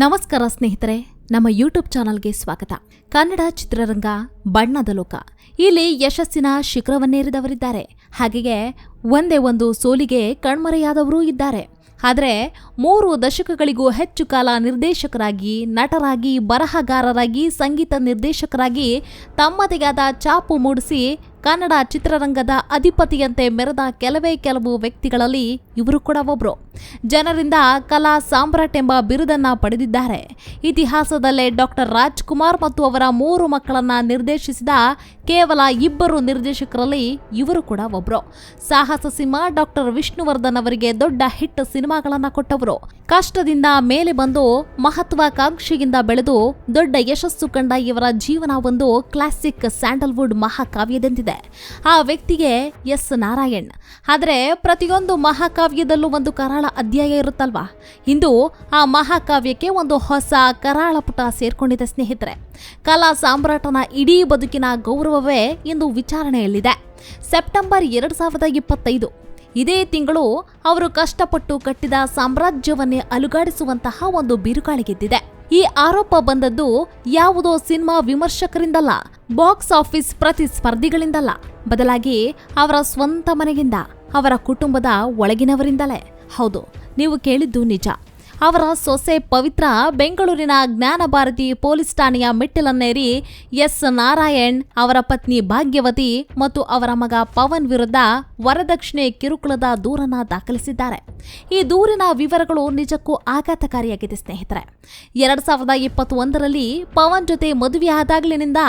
ನಮಸ್ಕಾರ ಸ್ನೇಹಿತರೆ, ನಮ್ಮ ಯೂಟ್ಯೂಬ್ ಚಾನಲ್ಗೆ ಸ್ವಾಗತ. ಕನ್ನಡ ಚಿತ್ರರಂಗ ಬಣ್ಣದ ಲೋಕ. ಇಲ್ಲಿ ಯಶಸ್ಸಿನ ಶಿಖರವನ್ನೇರಿದವರಿದ್ದಾರೆ. ಹಾಗೆಯೇ ಒಂದೇ ಒಂದು ಸೋಲಿಗೆ ಕಣ್ಮರೆಯಾದವರೂ ಇದ್ದಾರೆ. ಆದರೆ ಮೂರು ದಶಕಗಳಿಗೂ ಹೆಚ್ಚು ಕಾಲ ನಿರ್ದೇಶಕರಾಗಿ, ನಟರಾಗಿ, ಬರಹಗಾರರಾಗಿ, ಸಂಗೀತ ನಿರ್ದೇಶಕರಾಗಿ ತಮ್ಮದೇ ಆದ ಚಾಪು ಮೂಡಿಸಿ ಕನ್ನಡ ಚಿತ್ರರಂಗದ ಅಧಿಪತಿಯಂತೆ ಮೆರೆದ ಕೆಲವೇ ಕೆಲವು ವ್ಯಕ್ತಿಗಳಲ್ಲಿ ಇವರು ಕೂಡ ಒಬ್ರು. ಜನರಿಂದ ಕಲಾ ಸಾಮ್ರಾಟ್ ಎಂಬ ಬಿರುದನ್ನ ಪಡೆದಿದ್ದಾರೆ. ಇತಿಹಾಸದಲ್ಲೇ ಡಾಕ್ಟರ್ ರಾಜ್ಕುಮಾರ್ ಮತ್ತು ಅವರ ಮೂರು ಮಕ್ಕಳನ್ನ ನಿರ್ದೇಶಿಸಿದ ಕೇವಲ ಇಬ್ಬರು ನಿರ್ದೇಶಕರಲ್ಲಿ ಇವರು ಕೂಡ ಒಬ್ರು. ಸಾಹಸ ಸಿಂಹ ಡಾಕ್ಟರ್ ವಿಷ್ಣುವರ್ಧನ್ ಅವರಿಗೆ ದೊಡ್ಡ ಹಿಟ್ ಸಿನಿಮಾಗಳನ್ನ ಕೊಟ್ಟವರು. ಕಷ್ಟದಿಂದ ಮೇಲೆ ಬಂದು ಮಹತ್ವಾಕಾಂಕ್ಷೆಯಿಂದ ಬೆಳೆದು ದೊಡ್ಡ ಯಶಸ್ಸು ಕಂಡ ಇವರ ಜೀವನ ಒಂದು ಕ್ಲಾಸಿಕ್ ಸ್ಯಾಂಡಲ್ವುಡ್ ಮಹಾಕಾವ್ಯದಂತಿದೆ. ಆ ವ್ಯಕ್ತಿಗೆ ಎಸ್ ನಾರಾಯಣ್. ಆದರೆ ಪ್ರತಿಯೊಂದು ಮಹಾಕಾವ್ಯದಲ್ಲೂ ಒಂದು ಕರಾಳ ಅಧ್ಯಾಯ ಇರುತ್ತಲ್ವಾ? ಇಂದು ಆ ಮಹಾಕಾವ್ಯಕ್ಕೆ ಒಂದು ಹೊಸ ಕರಾಳ ಪುಟ ಸೇರ್ಕೊಂಡಿದೆ ಸ್ನೇಹಿತರೆ. ಕಲಾ ಸಾಮ್ರಾಟನ ಇಡೀ ಬದುಕಿನ ಗೌರವವೇ ಇಂದು ವಿಚಾರಣೆಯಲ್ಲಿದೆ. ಸೆಪ್ಟೆಂಬರ್ ಎರಡು ಸಾವಿರದ ಇಪ್ಪತ್ತೈದು. ಇದೇ ತಿಂಗಳು ಅವರು ಕಷ್ಟಪಟ್ಟು ಕಟ್ಟಿದ ಸಾಮ್ರಾಜ್ಯವನ್ನೇ ಅಲುಗಾಡಿಸುವಂತಹ ಒಂದು ಬಿರುಗಾಳಿಗೆದ್ದಿದೆ ಈ ಆರೋಪ ಬಂದದ್ದು ಯಾವುದೋ ಸಿನಿಮಾ ವಿಮರ್ಶಕರಿಂದಲ್ಲ, ಬಾಕ್ಸ್ ಆಫೀಸ್ ಪ್ರತಿಸ್ಪರ್ಧಿಗಳಿಂದಲ್ಲ. ಬದಲಾಗಿ ಅವರ ಸ್ವಂತ ಮನೆಯಿಂದ, ಅವರ ಕುಟುಂಬದ ಒಳಗಿನವರಿಂದಲೇ. ಹೌದು, ನೀವು ಕೇಳಿದ್ದು ನಿಜ. ಅವರ ಸೊಸೆ ಪವಿತ್ರ ಬೆಂಗಳೂರಿನ ಜ್ಞಾನ ಭಾರತಿ ಪೊಲೀಸ್ ಠಾಣೆಯ ಮೆಟ್ಟಿಲನ್ನೇರಿ ಎಸ್ ನಾರಾಯಣ್ ಅವರ ಪತ್ನಿ ಭಾಗ್ಯವತಿ ಮತ್ತು ಅವರ ಮಗ ಪವನ್ ವಿರುದ್ಧ ವರದಕ್ಷಿಣೆ ಕಿರುಕುಳದ ದೂರನ ದಾಖಲಿಸಿದ್ದಾರೆ. ಈ ದೂರಿನ ವಿವರಗಳು ನಿಜಕ್ಕೂ ಆಘಾತಕಾರಿಯಾಗಿದೆ ಸ್ನೇಹಿತರೆ. ಎರಡ್ ಸಾವಿರದ ಇಪ್ಪತ್ತೊಂದರಲ್ಲಿ ಪವನ್ ಜೊತೆ ಮದುವೆಯಾದಾಗಲಿನಿಂದ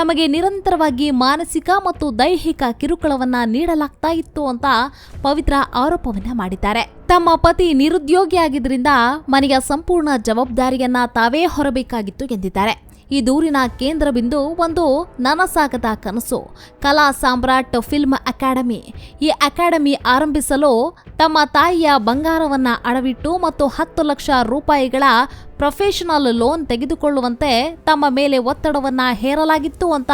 ತಮಗೆ ನಿರಂತರವಾಗಿ ಮಾನಸಿಕ ಮತ್ತು ದೈಹಿಕ ಕಿರುಕುಳವನ್ನ ನೀಡಲಾಗ್ತಾ ಇತ್ತು ಅಂತ ಪವಿತ್ರ ಆರೋಪವನ್ನ ಮಾಡಿದ್ದಾರೆ. ತಮ್ಮ ಪತಿ ನಿರುದ್ಯೋಗಿಯಾಗಿದ್ದರಿಂದ ಮನೆಯ ಸಂಪೂರ್ಣ ಜವಾಬ್ದಾರಿಯನ್ನ ತಾವೇ ಹೊರಬೇಕಾಗಿತ್ತು ಎಂದಿದ್ದಾರೆ. ಈ ದೂರಿನ ಕೇಂದ್ರ ಬಿಂದು ಒಂದು ನನಸಾಗದ ಕನಸು. Kala Samrat film academy. ಈ ಅಕಾಡೆಮಿ ಆರಂಭಿಸಲು ತಮ್ಮ ತಾಯಿಯ ಬಂಗಾರವನ್ನ ಅಡವಿಟ್ಟು ಮತ್ತು ಹತ್ತು ಲಕ್ಷ ರೂಪಾಯಿಗಳ ಪ್ರೊಫೆಷನಲ್ ಲೋನ್ ತೆಗೆದುಕೊಳ್ಳುವಂತೆ ತಮ್ಮ ಮೇಲೆ ಒತ್ತಡವನ್ನ ಹೇರಲಾಗಿತ್ತು ಅಂತ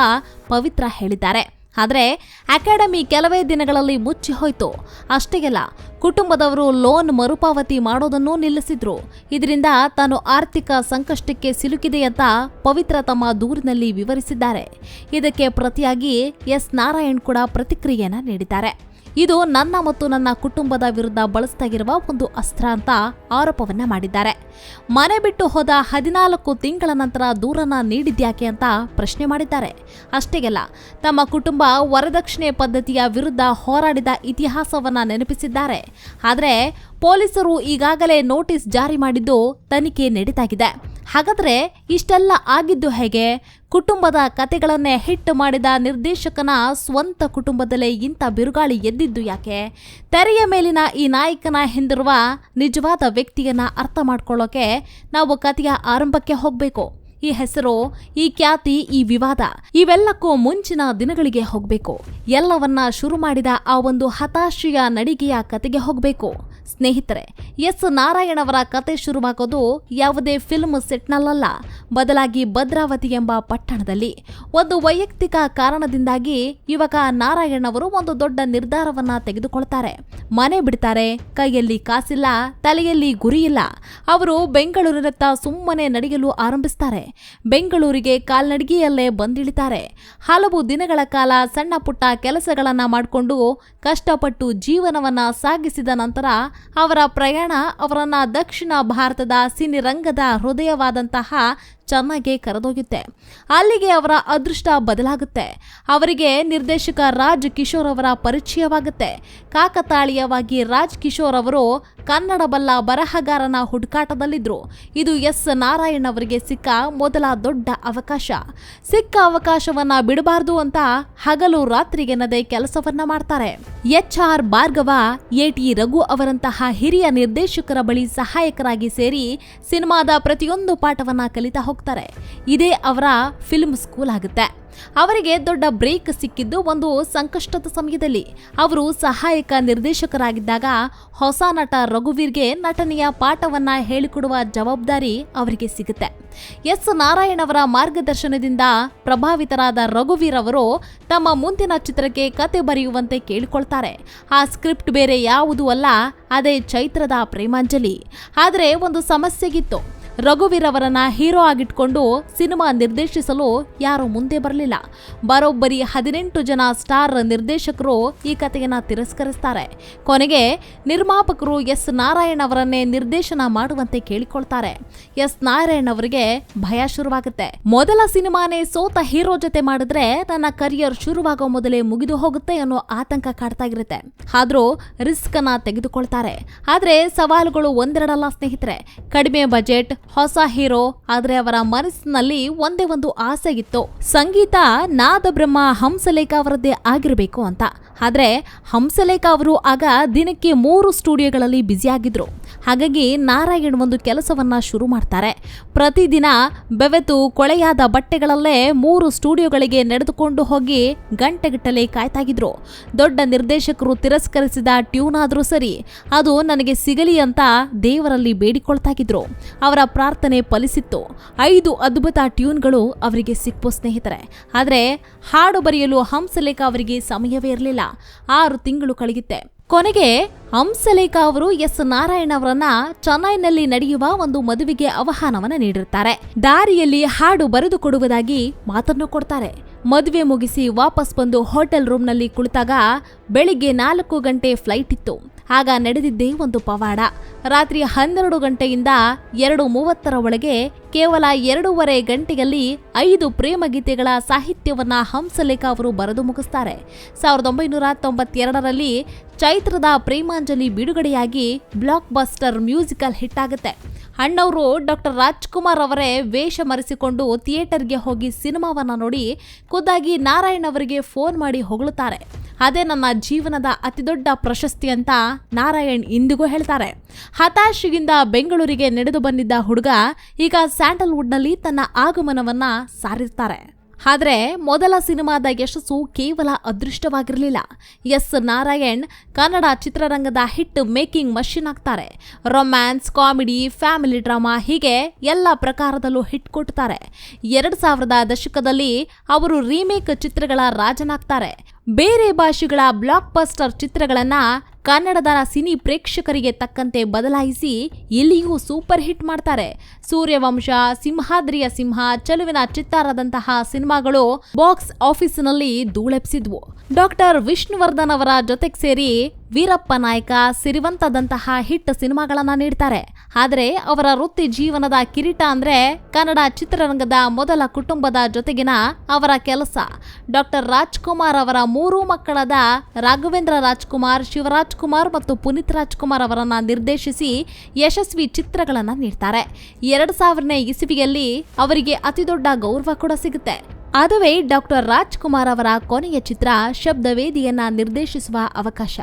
ಪವಿತ್ರ ಹೇಳಿದ್ದಾರೆ. ಆದರೆ ಅಕಾಡೆಮಿ ಕೆಲವೇ ದಿನಗಳಲ್ಲಿ ಮುಚ್ಚಿ ಅಷ್ಟೇ ಅಷ್ಟೇಗೆಲ್ಲ, ಕುಟುಂಬದವರು ಲೋನ್ ಮರುಪಾವತಿ ಮಾಡೋದನ್ನೂ ನಿಲ್ಲಿಸಿದ್ರು. ಇದರಿಂದ ತಾನು ಆರ್ಥಿಕ ಸಂಕಷ್ಟಕ್ಕೆ ಸಿಲುಕಿದೆ ಅಂತ ಪವಿತ್ರ ತಮ್ಮ ದೂರಿನಲ್ಲಿ ವಿವರಿಸಿದ್ದಾರೆ. ಇದಕ್ಕೆ ಪ್ರತಿಯಾಗಿ ಎಸ್ ನಾರಾಯಣ್ ಕೂಡ ಪ್ರತಿಕ್ರಿಯೆಯನ್ನು ನೀಡಿದ್ದಾರೆ. ಇದು ನನ್ನ ಮತ್ತು ನನ್ನ ಕುಟುಂಬದ ವಿರುದ್ಧ ಬಳಸ್ತಾಗಿರುವ ಒಂದು ಅಸ್ತ್ರ ಅಂತ ಆರೋಪವನ್ನ ಮಾಡಿದ್ದಾರೆ. ಮನೆ ಬಿಟ್ಟು ಹೋದ ಹದಿನಾಲ್ಕು ತಿಂಗಳ ನಂತರ ದೂರನ್ನ ನೀಡಿದ್ಯಾಕೆ ಅಂತ ಪ್ರಶ್ನೆ ಮಾಡಿದ್ದಾರೆ. ಅಷ್ಟೇಗೆಲ್ಲ, ತಮ್ಮ ಕುಟುಂಬ ವರದಕ್ಷಿಣೆ ಪದ್ಧತಿಯ ವಿರುದ್ಧ ಹೋರಾಡಿದ ಇತಿಹಾಸವನ್ನ ನೆನಪಿಸಿದ್ದಾರೆ. ಆದರೆ ಪೊಲೀಸರು ಈಗಾಗಲೇ ನೋಟಿಸ್ ಜಾರಿ ಮಾಡಿದ್ದು ತನಿಖೆ ನಡೀತಾಗಿದೆ ಹಾಗಾದ್ರೆ ಇಷ್ಟೆಲ್ಲ ಆಗಿದ್ದು ಹೇಗೆ? ಕುಟುಂಬದ ಕತೆಗಳನ್ನೇ ಹಿಟ್ ಮಾಡಿದ ನಿರ್ದೇಶಕನ ಸ್ವಂತ ಕುಟುಂಬದಲ್ಲೇ ಇಂಥ ಬಿರುಗಾಳಿ ಎದ್ದಿದ್ದು ಯಾಕೆ? ತೆರೆಯ ಮೇಲಿನ ಈ ನಾಯಕನ ಹಿಂದಿರುವ ನಿಜವಾದ ವ್ಯಕ್ತಿಯನ್ನು ಅರ್ಥ ಮಾಡ್ಕೊಳ್ಳೋಕೆ ನಾವು ಕಥೆಯ ಆರಂಭಕ್ಕೆ ಹೋಗಬೇಕು. ಈ ಹೆಸರು, ಈ ಖ್ಯಾತಿ, ಈ ವಿವಾದ ಇವೆಲ್ಲಕ್ಕೂ ಮುಂಚಿನ ದಿನಗಳಿಗೆ ಹೋಗ್ಬೇಕು. ಎಲ್ಲವನ್ನ ಶುರು ಮಾಡಿದ ಆ ಒಂದು ಹತಾಶೆಯ ನಡಿಗೆಯ ಕತೆಗೆ ಹೋಗ್ಬೇಕು. ಸ್ನೇಹಿತರೆ, ಎಸ್. ನಾರಾಯಣವರ ಕತೆ ಶುರುವಾಗೋದು ಯಾವುದೇ ಫಿಲ್ಮ್ ಸೆಟ್ನಲ್ಲ ಬದಲಾಗಿ ಭದ್ರಾವತಿ ಎಂಬ ಪಟ್ಟಣದಲ್ಲಿ ಒಂದು ವೈಯಕ್ತಿಕ ಕಾರಣದಿಂದಾಗಿ ಯುವಕ ನಾರಾಯಣ್ ಅವರು ಒಂದು ದೊಡ್ಡ ನಿರ್ಧಾರವನ್ನ ತೆಗೆದುಕೊಳ್ತಾರೆ. ಮನೆ ಬಿಡ್ತಾರೆ, ಕೈಯಲ್ಲಿ ಕಾಸಿಲ್ಲ, ತಲೆಯಲ್ಲಿ ಗುರಿಯಿಲ್ಲ. ಅವರು ಬೆಂಗಳೂರಿನತ್ತ ಸುಮ್ಮನೆ ನಡೆಯಲು ಆರಂಭಿಸ್ತಾರೆ. ಬೆಂಗಳೂರಿಗೆ ಕಾಲ್ನಡಿಗೆಯಲ್ಲೇ ಬಂದಿಳಿತಾರೆ. ಹಲವು ದಿನಗಳ ಕಾಲ ಸಣ್ಣ ಪುಟ್ಟ ಕೆಲಸಗಳನ್ನ ಮಾಡಿಕೊಂಡು ಕಷ್ಟಪಟ್ಟು ಜೀವನವನ್ನ ಸಾಗಿಸಿದ ನಂತರ ಅವರ ಪ್ರಯಾಣ ಅವರನ್ನ ದಕ್ಷಿಣ ಭಾರತದ ಸಿನಿರಂಗದ ಹೃದಯವಾದಂತಹ ಚೆನ್ನಾಗಿ ಕರೆದೋಗುತ್ತೆ. ಅಲ್ಲಿಗೆ ಅವರ ಅದೃಷ್ಟ ಬದಲಾಗುತ್ತೆ. ಅವರಿಗೆ ನಿರ್ದೇಶಕ ರಾಜ್ ಕಿಶೋರ್ ಅವರ ಪರಿಚಯವಾಗುತ್ತೆ. ಕಾಕತಾಳೀಯವಾಗಿ ರಾಜ್ ಕಿಶೋರ್ ಅವರು ಕನ್ನಡ ಬಲ್ಲ ಬರಹಗಾರನ ಹುಡುಕಾಟದಲ್ಲಿದ್ದರು ಇದು ಎಸ್ ನಾರಾಯಣ್ ಅವರಿಗೆ ಸಿಕ್ಕ ಮೊದಲ ದೊಡ್ಡ ಅವಕಾಶ. ಸಿಕ್ಕ ಅವಕಾಶವನ್ನ ಬಿಡಬಾರ್ದು ಅಂತ ಹಗಲು ರಾತ್ರಿಗೆನ್ನದೆ ಕೆಲಸವನ್ನ ಮಾಡ್ತಾರೆ. H R Bhargava, A T Raghu ಅವರಂತಹ ಹಿರಿಯ ನಿರ್ದೇಶಕರ ಬಳಿ ಸಹಾಯಕರಾಗಿ ಸೇರಿ ಸಿನಿಮಾದ ಪ್ರತಿಯೊಂದು ಪಾಠವನ್ನ ಕಲಿತಾ ಹೋಗ್ತಾರೆ. ಇದೇ ಅವರ ಫಿಲ್ಮ್ ಸ್ಕೂಲ್ ಆಗುತ್ತೆ. ಅವರಿಗೆ ದೊಡ್ಡ ಬ್ರೇಕ್ ಸಿಕ್ಕಿದ್ದು ಒಂದು ಸಂಕಷ್ಟದ ಸಮಯದಲ್ಲಿ. ಅವರು ಸಹಾಯಕ ನಿರ್ದೇಶಕರಾಗಿದ್ದಾಗ ಹೊಸ ನಟ ರಘುವೀರ್ಗೆ ನಟನೆಯ ಪಾಠವನ್ನ ಹೇಳಿಕೊಡುವ ಜವಾಬ್ದಾರಿ ಅವರಿಗೆ ಸಿಗುತ್ತೆ. ಎಸ್ ನಾರಾಯಣ್ ಅವರ ಮಾರ್ಗದರ್ಶನದಿಂದ ಪ್ರಭಾವಿತರಾದ ರಘುವೀರ್ ಅವರು ತಮ್ಮ ಮುಂದಿನ ಚಿತ್ರಕ್ಕೆ ಕತೆ ಬರೆಯುವಂತೆ ಕೇಳಿಕೊಳ್ತಾರೆ. ಆ ಸ್ಕ್ರಿಪ್ಟ್ ಬೇರೆ ಯಾವುದೂ ಅಲ್ಲ, ಅದೇ ಚೈತ್ರದ ಪ್ರೇಮಾಂಜಲಿ. ಆದರೆ ಒಂದು ಸಮಸ್ಯೆಗಿತ್ತು. ರಘುವೀರ್ ಅವರನ್ನ ಹೀರೋ ಆಗಿಟ್ಕೊಂಡು ಸಿನಿಮಾ ನಿರ್ದೇಶಿಸಲು ಯಾರು ಮುಂದೆ ಬರಲಿಲ್ಲ. ಬರೋಬ್ಬರಿ ಹದಿನೆಂಟು ಜನ ಸ್ಟಾರ್ ನಿರ್ದೇಶಕರು ಈ ಕಥೆಯನ್ನ ತಿರಸ್ಕರಿಸ್ತಾರೆ. ಕೊನೆಗೆ ನಿರ್ಮಾಪಕರು ಎಸ್ ನಾರಾಯಣ್ ಅವರನ್ನೇ ನಿರ್ದೇಶನ ಮಾಡುವಂತೆ ಕೇಳಿಕೊಳ್ತಾರೆ. ಎಸ್ ನಾರಾಯಣ್ ಅವರಿಗೆ ಭಯ ಶುರುವಾಗುತ್ತೆ. ಮೊದಲ ಸಿನಿಮಾನೇ ಸೋತ ಹೀರೋ ಜೊತೆ ಮಾಡಿದ್ರೆ ನನ್ನ ಕರಿಯರ್ ಶುರುವಾಗೋ ಮೊದಲೇ ಮುಗಿದು ಹೋಗುತ್ತೆ ಅನ್ನೋ ಆತಂಕ ಕಾಡ್ತಾ ಇರುತ್ತೆ. ಆದ್ರೂ ರಿಸ್ಕ್ ಅನ್ನ ತೆಗೆದುಕೊಳ್ತಾರೆ. ಆದ್ರೆ ಸವಾಲುಗಳು ಒಂದೆರಡಲ್ಲ ಸ್ನೇಹಿತರೆ. ಕಡಿಮೆ ಬಜೆಟ್ ಹೊಸ ಹೀರೋ, ಆದ್ರೆ ಅವರ ಮನಸ್ಸಿನಲ್ಲಿ ಒಂದೇ ಒಂದು ಆಸೆ ಇತ್ತು. ಸಂಗೀತ ನಾದ ಬ್ರಹ್ಮ ಹಂಸಲೇಖ ಅವರದ್ದೇ ಆಗಿರಬೇಕು ಅಂತ. ಆದ್ರೆ ಹಂಸಲೇಖ ಅವರು ಆಗ ದಿನಕ್ಕೆ ಮೂರು ಸ್ಟುಡಿಯೋಗಳಲ್ಲಿ ಬ್ಯುಸಿಯಾಗಿದ್ರು. ಹಾಗಾಗಿ ನಾರಾಯಣ್ ಒಂದು ಕೆಲಸವನ್ನ ಶುರು ಮಾಡ್ತಾರೆ. ಪ್ರತಿದಿನ ಬೆವೆತು ಕೊಳೆಯಾದ ಬಟ್ಟೆಗಳಲ್ಲೇ ಮೂರು ಸ್ಟುಡಿಯೋಗಳಿಗೆ ನಡೆದುಕೊಂಡು ಹೋಗಿ ಗಂಟೆಗಟ್ಟಲೆ ಕಾಯ್ತಾಗಿದ್ರು. ದೊಡ್ಡ ನಿರ್ದೇಶಕರು ತಿರಸ್ಕರಿಸಿದ ಟ್ಯೂನ್ ಆದ್ರೂ ಸರಿ, ಅದು ನನಗೆ ಸಿಗಲಿ ಅಂತ ದೇವರಲ್ಲಿ ಬೇಡಿಕೊಳ್ತಾಗಿದ್ರು. ಅವರ ಪ್ರಾರ್ಥನೆ ಫಲಿಸಿತ್ತು. ಐದು ಅದ್ಭುತ ಟ್ಯೂನ್ಗಳು ಅವರಿಗೆ ಸಿಕ್ಕು ಸ್ನೇಹಿತರೆ. ಆದರೆ ಹಾಡು ಬರೆಯಲು ಹಂಸಲೇಖ ಅವರಿಗೆ ಸಮಯವೇ ಇರಲಿಲ್ಲ. ಆರು ತಿಂಗಳು ಕಳೆಯುತ್ತೆ. ಕೊನೆಗೆ ಹಂಸಲೇಖ ಅವರು ಎಸ್. ನಾರಾಯಣ ಅವರನ್ನ ಚೆನ್ನೈನಲ್ಲಿ ನಡೆಯುವ ಒಂದು ಮದುವೆಗೆ ಆಹ್ವಾನವನ್ನ ನೀಡಿರ್ತಾರೆ. ದಾರಿಯಲ್ಲಿ ಹಾಡು ಬರೆದು ಕೊಡುವುದಾಗಿ ಮಾತನ್ನು ಕೊಡ್ತಾರೆ. ಮದುವೆ ಮುಗಿಸಿ ವಾಪಸ್ ಬಂದು ಹೋಟೆಲ್ ರೂಮ್ನಲ್ಲಿ ಕುಳಿತಾಗ ಬೆಳಿಗ್ಗೆ ನಾಲ್ಕು ಗಂಟೆ ಫ್ಲೈಟ್ ಇತ್ತು. ಆಗ ನಡೆದಿದ್ದೇ ಒಂದು ಪವಾಡ. ರಾತ್ರಿ ಹನ್ನೆರಡು ಗಂಟೆಯಿಂದ ಎರಡು ಮೂವತ್ತರ ಒಳಗೆ ಕೇವಲ ಎರಡೂವರೆ ಗಂಟೆಯಲ್ಲಿ ಐದು ಪ್ರೇಮ ಗೀತೆಗಳ ಸಾಹಿತ್ಯವನ್ನ ಹಂಸಲೇಖ ಅವರು ಬರೆದು ಮುಗಿಸ್ತಾರೆ. ಸಾವಿರದ ಒಂಬೈನೂರ ತೊಂಬತ್ತೆರಡರಲ್ಲಿ ಚೈತ್ರದ ಪ್ರೇಮಾಂಜಲಿ ಬಿಡುಗಡೆಯಾಗಿ ಬ್ಲಾಕ್ ಬಸ್ಟರ್ ಮ್ಯೂಸಿಕಲ್ ಹಿಟ್ ಆಗುತ್ತೆ. ಅಣ್ಣವರು ಡಾಕ್ಟರ್ ರಾಜ್ಕುಮಾರ್ ಅವರೇ ವೇಷ ಮರೆಸಿಕೊಂಡು ಥಿಯೇಟರ್ಗೆ ಹೋಗಿ ಸಿನಿಮಾವನ್ನ ನೋಡಿ ಖುದ್ದಾಗಿ ನಾರಾಯಣ್ ಅವರಿಗೆ ಫೋನ್ ಮಾಡಿ ಹೊಗಳುತ್ತಾರೆ. ಅದೇ ನನ್ನ ಜೀವನದ ಅತಿದೊಡ್ಡ ಪ್ರಶಸ್ತಿ ಅಂತ ನಾರಾಯಣ್ ಇಂದಿಗೂ ಹೇಳ್ತಾರೆ. ಹತಾಶೆಯಿಂದ ಬೆಂಗಳೂರಿಗೆ ನಡೆದು ಬಂದಿದ್ದ ಹುಡುಗ ಈಗ ಸ್ಯಾಂಡಲ್ವುಡ್ನಲ್ಲಿ ತನ್ನ ಆಗಮನವನ್ನ ಸಾರಿರ್ತಾರೆ. ಆದರೆ ಮೊದಲ ಸಿನಿಮಾದ ಯಶಸ್ಸು ಕೇವಲ ಅದೃಷ್ಟವಾಗಿರಲಿಲ್ಲ. ಎಸ್ ನಾರಾಯಣ್ ಕನ್ನಡ ಚಿತ್ರರಂಗದ ಹಿಟ್ ಮೇಕಿಂಗ್ ಮಷಿನ್ ಆಗ್ತಾರೆ. ರೊಮ್ಯಾನ್ಸ್, ಕಾಮಿಡಿ, ಫ್ಯಾಮಿಲಿ ಡ್ರಾಮಾ ಹೀಗೆ ಎಲ್ಲ ಪ್ರಕಾರದಲ್ಲೂ ಹಿಟ್ ಕೊಡ್ತಾರೆ. ಎರಡು ಸಾವಿರದ ದಶಕದಲ್ಲಿ ಅವರು ರೀಮೇಕ್ ಚಿತ್ರಗಳ ರಾಜನಾಗ್ತಾರೆ. ಬೇರೆ ಭಾಷೆಗಳ ಬ್ಲಾಕ್ ಬಸ್ಟರ್ ಚಿತ್ರಗಳನ್ನ ಕನ್ನಡದ ಸಿನಿ ಪ್ರೇಕ್ಷಕರಿಗೆ ತಕ್ಕಂತೆ ಬದಲಾಯಿಸಿ ಎಲ್ಲಿಯೂ ಸೂಪರ್ ಹಿಟ್ ಮಾಡ್ತಾರೆ. ಸೂರ್ಯವಂಶ, ಸಿಂಹಾದ್ರಿಯ ಸಿಂಹ, ಚೆಲುವಿನ ಚಿತ್ತಾರದಂತಹ ಸಿನಿಮಾಗಳು ಬಾಕ್ಸ್ ಆಫೀಸ್ನಲ್ಲಿ ಧೂಳೆಪ್ಸಿದ್ವು ಡಾಕ್ಟರ್ ವಿಷ್ಣುವರ್ಧನ್ ಅವರ ಜೊತೆಗೆ ಸೇರಿ ವೀರಪ್ಪ ನಾಯಕ, ಸಿರಿವಂತದಂತಹ ಹಿಟ್ ಸಿನಿಮಾಗಳನ್ನ ನೀಡ್ತಾರೆ. ಆದರೆ ಅವರ ವೃತ್ತಿ ಜೀವನದ ಕಿರೀಟ ಅಂದ್ರೆ ಕನ್ನಡ ಚಿತ್ರರಂಗದ ಮೊದಲ ಕುಟುಂಬದ ಜೊತೆಗಿನ ಅವರ ಕೆಲಸ. ಡಾಕ್ಟರ್ ರಾಜ್ಕುಮಾರ್ ಅವರ ಮೂರು ಮಕ್ಕಳಾದ ರಾಘವೇಂದ್ರ ರಾಜ್ಕುಮಾರ್, ಶಿವರಾಜ್ ಕುಮಾರ್ ಮತ್ತು ಪುನೀತ್ ರಾಜ್ಕುಮಾರ್ ಅವರನ್ನು ನಿರ್ದೇಶಿಸಿ ಯಶಸ್ವಿ ಚಿತ್ರಗಳನ್ನು ನೀಡ್ತಾರೆ. ಎರಡು ಸಾವಿರನೇ ಇಸವಿಯಲ್ಲಿ ಅವರಿಗೆ ಅತಿದೊಡ್ಡ ಗೌರವ ಕೂಡ ಸಿಗುತ್ತೆ. ಅದುವೇ ಡಾಕ್ಟರ್ ರಾಜ್ಕುಮಾರ್ ಅವರ ಕೊನೆಯ ಚಿತ್ರ ಶಬ್ದವೇದಿಯನ್ನ ನಿರ್ದೇಶಿಸುವ ಅವಕಾಶ.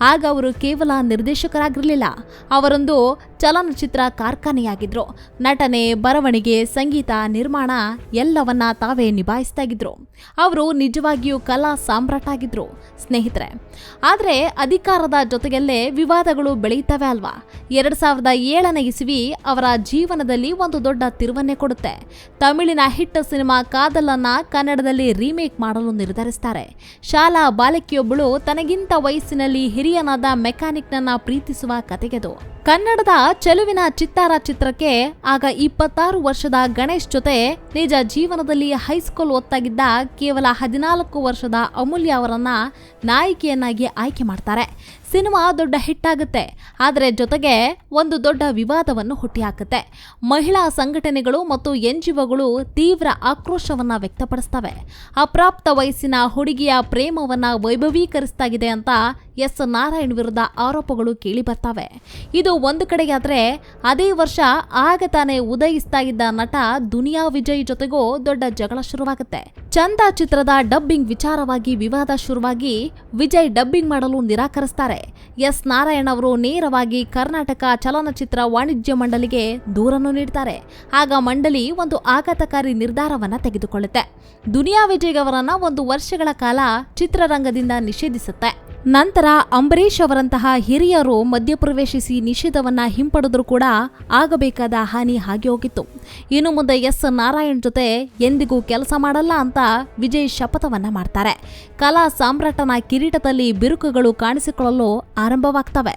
ಆಗ ಅವರು ಕೇವಲ ನಿರ್ದೇಶಕರಾಗಿರಲಿಲ್ಲ, ಅವರೊಂದು ಚಲನಚಿತ್ರ ಕಾರ್ಖಾನೆಯಾಗಿದ್ರು. ನಟನೆ, ಬರವಣಿಗೆ, ಸಂಗೀತ, ನಿರ್ಮಾಣ ಎಲ್ಲವನ್ನ ತಾವೇ ನಿಭಾಯಿಸ್ತಾಗಿದ್ರು. ಅವರು ನಿಜವಾಗಿಯೂ ಕಲಾ ಸಾಮ್ರಾಟ ಆಗಿದ್ರು ಸ್ನೇಹಿತರೆ. ಆದರೆ ಅಧಿಕಾರದ ಜೊತೆಗಲ್ಲೇ ವಿವಾದಗಳು ಬೆಳೆಯುತ್ತವೆ ಅಲ್ವಾ? ಎರಡ್ ಸಾವಿರದ ಏಳನೇ ಇಸವಿ ಅವರ ಜೀವನದಲ್ಲಿ ಒಂದು ದೊಡ್ಡ ತಿರುವನ್ನೇ ಕೊಡುತ್ತೆ. ತಮಿಳಿನ ಹಿಟ್ ಸಿನಿಮಾ ಕಾದಲನ್ನ ಕನ್ನಡದಲ್ಲಿ ರೀಮೇಕ್ ಮಾಡಲು ನಿರ್ಧರಿಸ್ತಾರೆ. ಶಾಲಾ ಬಾಲಕಿಯೊಬ್ಬಳು ತನಗಿಂತ ವಯಸ್ಸಿನಲ್ಲಿ ಹಿರಿಯನಾದ ಮೆಕ್ಯಾನಿಕ್ನನ್ನ ಪ್ರೀತಿಸುವ ಕತೆಗೆದು ಕನ್ನಡದ ಚೆಲುವಿನ ಚಿತ್ತಾರ ಚಿತ್ರಕ್ಕೆ ಆಗ ಇಪ್ಪತ್ತಾರು ವರ್ಷದ ಗಣೇಶ್ ಜೊತೆ ನಿಜ ಜೀವನದಲ್ಲಿ ಹೈಸ್ಕೂಲ್ ಒತ್ತಾಗಿದ್ದ ಕೇವಲ ಹದಿನಾಲ್ಕು ವರ್ಷದ ಅಮೂಲ್ಯ ಅವರನ್ನ ನಾಯಕಿಯನ್ನಾಗಿ ಆಯ್ಕೆ ಮಾಡ್ತಾರೆ. ಸಿನಿಮಾ ದೊಡ್ಡ ಹಿಟ್ ಆಗುತ್ತೆ. ಆದರೆ ಜೊತೆಗೆ ಒಂದು ದೊಡ್ಡ ವಿವಾದವನ್ನು ಹುಟ್ಟಿಹಾಕುತ್ತೆ. ಮಹಿಳಾ ಸಂಘಟನೆಗಳು ಮತ್ತು ಎನ್ ಜಿ ಒಗಳು ತೀವ್ರ ಆಕ್ರೋಶವನ್ನು ವ್ಯಕ್ತಪಡಿಸ್ತವೆ. ಅಪ್ರಾಪ್ತ ವಯಸ್ಸಿನ ಹುಡುಗಿಯ ಪ್ರೇಮವನ್ನ ವೈಭವೀಕರಿಸ್ತಾಗಿದೆ ಅಂತ ಎಸ್. ನಾರಾಯಣ್ ವಿರುದ್ಧ ಆರೋಪಗಳು ಕೇಳಿ ಬರ್ತವೆ. ಇದು ಒಂದು ಕಡೆಯಾದ್ರೆ ಅದೇ ವರ್ಷ ಆಗ ತಾನೇ ಉದಯಿಸ್ತಾ ಇದ್ದ ನಟ ದುನಿಯಾ ವಿಜಯ್ ಜೊತೆಗೂ ದೊಡ್ಡ ಜಗಳ ಶುರುವಾಗುತ್ತೆ. ಚಂದ ಚಿತ್ರದ ಡಬ್ಬಿಂಗ್ ವಿಚಾರವಾಗಿ ವಿವಾದ ಶುರುವಾಗಿ ವಿಜಯ್ ಡಬ್ಬಿಂಗ್ ಮಾಡಲು ನಿರಾಕರಿಸ್ತಾರೆ. ಎಸ್ ನಾರಾಯಣ್ ಅವರು ನೇರವಾಗಿ ಕರ್ನಾಟಕ ಚಲನಚಿತ್ರ ವಾಣಿಜ್ಯ ಮಂಡಳಿಗೆ ದೂರನ್ನು ನೀಡ್ತಾರೆ. ಆಗ ಮಂಡಳಿ ಒಂದು ಆಘಾತಕಾರಿ ನಿರ್ಧಾರವನ್ನ ತೆಗೆದುಕೊಳ್ಳುತ್ತೆ. ದುನಿಯಾ ವಿಜಯ್ ಅವರನ್ನ ಒಂದು ವರ್ಷಗಳ ಕಾಲ ಚಿತ್ರರಂಗದಿಂದ ನಿಷೇಧಿಸುತ್ತೆ. ನಂತರ ಅಂಬರೀಷ್ ಅವರಂತಹ ಹಿರಿಯರು ಮಧ್ಯಪ್ರವೇಶಿಸಿ ನಿಷೇಧವನ್ನ ಹಿಂಪಡೆದರೂ ಕೂಡ ಆಗಬೇಕಾದ ಹಾನಿ ಹಾಗೆ ಹೋಗಿತ್ತು. ಇನ್ನು ಮುಂದೆ ಎಸ್ ನಾರಾಯಣ್ ಜೊತೆ ಎಂದಿಗೂ ಕೆಲಸ ಮಾಡಲ್ಲ ಅಂತ ವಿಜಯ್ ಶಪಥವನ್ನ ಮಾಡ್ತಾರೆ. ಕಲಾ ಸಾಮ್ರಾಟನ ಕಿರೀಟದಲ್ಲಿ ಬಿರುಕುಗಳು ಕಾಣಿಸಿಕೊಳ್ಳಲು ಆರಂಭವಾಗ್ತವೆ.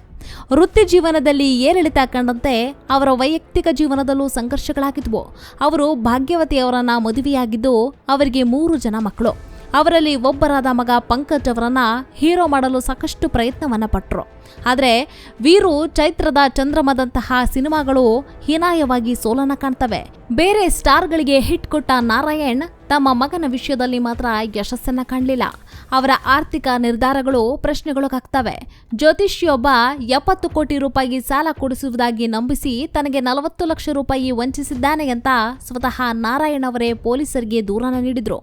ವೃತ್ತಿ ಜೀವನದಲ್ಲಿ ಏರಿಳಿತ ಕಂಡಂತೆ ಅವರ ವೈಯಕ್ತಿಕ ಜೀವನದಲ್ಲೂ ಸಂಘರ್ಷಗಳಾಗಿದ್ವು. ಅವರು ಭಾಗ್ಯವತಿಯವರನ್ನ ಮದುವೆಯಾಗಿದ್ದು ಅವರಿಗೆ ಮೂರು ಜನ ಮಕ್ಕಳು. ಅವರಲ್ಲಿ ಒಬ್ಬರಾದ ಮಗ ಪಂಕಜ್ ಅವರನ್ನ ಹೀರೋ ಮಾಡಲು ಸಾಕಷ್ಟು ಪ್ರಯತ್ನವನ್ನ ಪಟ್ಟರು ಆದರೆ ವೀರು ಚೈತ್ರದ ಚಂದ್ರಮದಂತಹ ಸಿನಿಮಾಗಳು ಹೀನಾಯವಾಗಿ ಸೋಲನ ಕಾಣ್ತವೆ. ಬೇರೆ ಸ್ಟಾರ್ಗಳಿಗೆ ಹಿಟ್ ಕೊಟ್ಟ ನಾರಾಯಣ್ ತಮ್ಮ ಮಗನ ವಿಷಯದಲ್ಲಿ ಮಾತ್ರ ಯಶಸ್ಸನ್ನ ಕಾಣಲಿಲ್ಲ. ಅವರ ಆರ್ಥಿಕ ನಿರ್ಧಾರಗಳು ಪ್ರಶ್ನೆಗೊಳಗಾಗ್ತವೆ. ಜ್ಯೋತಿಷಿಯೊಬ್ಬ ಎಪ್ಪತ್ತು ಕೋಟಿ ರೂಪಾಯಿ ಸಾಲ ಕೊಡಿಸುವುದಾಗಿ ನಂಬಿಸಿ ತನಗೆ ನಲವತ್ತು ಲಕ್ಷ ರೂಪಾಯಿ ವಂಚಿಸಿದ್ದಾನೆ ಅಂತ ಸ್ವತಃ ನಾರಾಯಣ್ ಅವರೇ ಪೊಲೀಸರಿಗೆ ದೂರನ ನೀಡಿದ್ರು.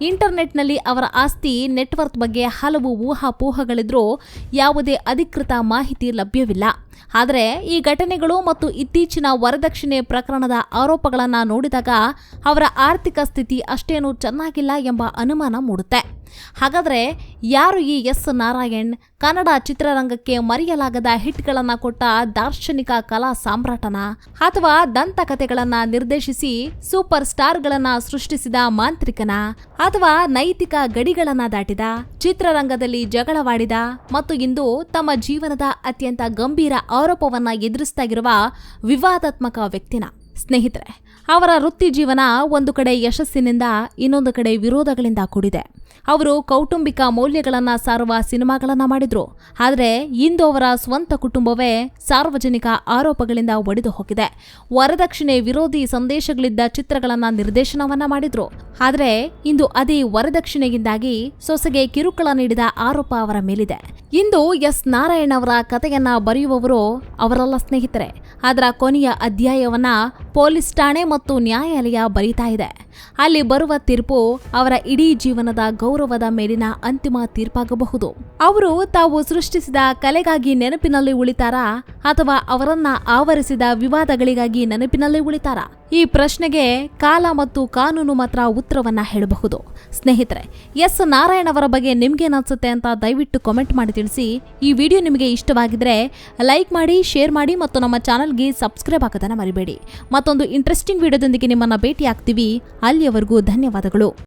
ಇಂಟರ್ನೆಟ್ನಲ್ಲಿ ಅವರ ಆಸ್ತಿ, ನೆಟ್ವರ್ಕ್ ಬಗ್ಗೆ ಹಲವು ಊಹಾಪೋಹಗಳಿದ್ರೂ ಯಾವುದೇ ಅಧಿಕೃತ ಮಾಹಿತಿ ಲಭ್ಯವಿಲ್ಲ. ಆದರೆ ಈ ಘಟನೆಗಳು ಮತ್ತು ಇತ್ತೀಚಿನ ವರದಕ್ಷಿಣೆ ಪ್ರಕರಣದ ಆರೋಪಗಳನ್ನು ನೋಡಿದಾಗ ಅವರ ಆರ್ಥಿಕ ಸ್ಥಿತಿ ಅಷ್ಟೇನೂ ಚೆನ್ನಾಗಿಲ್ಲ ಎಂಬ ಅನುಮಾನ ಮೂಡುತ್ತೆ. ಹಾಗಾದರೆ ಯಾರು ಈ ಎಸ್ ನಾರಾಯಣ್ ಕನ್ನಡ ಚಿತ್ರರಂಗಕ್ಕೆ ಮರೆಯಲಾಗದ ಹಿಟ್ಗಳನ್ನು ಕೊಟ್ಟ ದಾರ್ಶನಿಕ ಕಲಾ ಸಾಮ್ರಾಟನ ಅಥವಾ ದಂತಕಥೆಗಳನ್ನು ನಿರ್ದೇಶಿಸಿ ಸೂಪರ್ ಸ್ಟಾರ್ಗಳನ್ನು ಸೃಷ್ಟಿಸಿದ ಮಾಂತ್ರಿಕನ ಅಥವಾ ನೈತಿಕ ಗಡಿಗಳನ್ನು ದಾಟಿದ, ಚಿತ್ರರಂಗದಲ್ಲಿ ಜಗಳವಾಡಿದ ಮತ್ತು ಇಂದು ತಮ್ಮ ಜೀವನದ ಅತ್ಯಂತ ಗಂಭೀರ ಆರೋಪವನ್ನು ಎದುರಿಸ್ತಾ ಇರುವ ವಿವಾದಾತ್ಮಕ ವ್ಯಕ್ತಿನ. ಸ್ನೇಹಿತರೆ, ಅವರ ವೃತ್ತಿ ಜೀವನ ಒಂದು ಕಡೆ ಯಶಸ್ಸಿನಿಂದ ಇನ್ನೊಂದು ಕಡೆ ವಿರೋಧಗಳಿಂದ ಕೂಡಿದೆ. ಅವರು ಕೌಟುಂಬಿಕ ಮೌಲ್ಯಗಳನ್ನು ಸಾರುವ ಸಿನಿಮಾಗಳನ್ನು ಮಾಡಿದ್ರು. ಆದರೆ ಇಂದು ಅವರ ಸ್ವಂತ ಕುಟುಂಬವೇ ಸಾರ್ವಜನಿಕ ಆರೋಪಗಳಿಂದ ಒಡೆದು ಹೋಗಿದೆ. ವರದಕ್ಷಿಣೆ ವಿರೋಧಿ ಸಂದೇಶಗಳಿದ್ದ ಚಿತ್ರಗಳನ್ನು ನಿರ್ದೇಶನವನ್ನ ಮಾಡಿದ್ರು. ಆದರೆ ಇಂದು ಅದೇ ವರದಕ್ಷಿಣೆಯಿಂದಾಗಿ ಸೊಸೆಗೆ ಕಿರುಕುಳ ನೀಡಿದ ಆರೋಪ ಅವರ ಮೇಲಿದೆ. ಇಂದು ಎಸ್. ನಾರಾಯಣ್ ಅವರ ಕಥೆಯನ್ನ ಬರೆಯುವವರು ಅವರಲ್ಲ ಸ್ನೇಹಿತರೆ. ಅದರ ಕೊನೆಯ ಅಧ್ಯಾಯವನ್ನ ಪೊಲೀಸ್ ಠಾಣೆ ಮತ್ತು ನ್ಯಾಯಾಲಯ ಬರೀತಾ ಇದೆ. ಅಲ್ಲಿ ಬರುವ ತೀರ್ಪು ಅವರ ಇಡೀ ಜೀವನದ ಗೌರವದ ಮೇಲಿನ ಅಂತಿಮ ತೀರ್ಪಾಗಬಹುದು. ಅವರು ತಾವು ಸೃಷ್ಟಿಸಿದ ಕಲೆಗಾಗಿ ನೆನಪಿನಲ್ಲಿ ಉಳಿತಾರಾ ಅಥವಾ ಅವರನ್ನ ಆವರಿಸಿದ ವಿವಾದಗಳಿಗಾಗಿ ನೆನಪಿನಲ್ಲಿ ಉಳಿತಾರಾ? ಈ ಪ್ರಶ್ನೆಗೆ ಕಾಲ ಮತ್ತು ಕಾನೂನು ಮಾತ್ರ ಉತ್ತರವನ್ನ ಹೇಳಬಹುದು. ಸ್ನೇಹಿತರೆ, ಎಸ್. ನಾರಾಯಣ್ ಅವರ ಬಗ್ಗೆ ನಿಮ್ಗೇನನ್ಸುತ್ತೆ ಅಂತ ದಯವಿಟ್ಟು ಕಾಮೆಂಟ್ ಮಾಡಿ ತಿಳಿಸಿ. ಈ ವಿಡಿಯೋ ನಿಮಗೆ ಇಷ್ಟವಾಗಿದ್ರೆ ಲೈಕ್ ಮಾಡಿ ಶೇರ್ ಮಾಡಿ ಮತ್ತು ನಮ್ಮ ಚಾನಲ್ಗೆ ಸಬ್ಸ್ಕ್ರೈಬ್ ಆಗೋದನ್ನು ಮರಿಬೇಡಿ. ಮತ್ತೊಂದು ಇಂಟ್ರೆಸ್ಟಿಂಗ್ ವಿಡಿಯೋದೊಂದಿಗೆ ನಿಮ್ಮನ್ನು ಭೇಟಿ ಆಗ್ತೀವಿ ಅಲ್ಲಿಯವರೆಗೂ ಧನ್ಯವಾದಗಳು.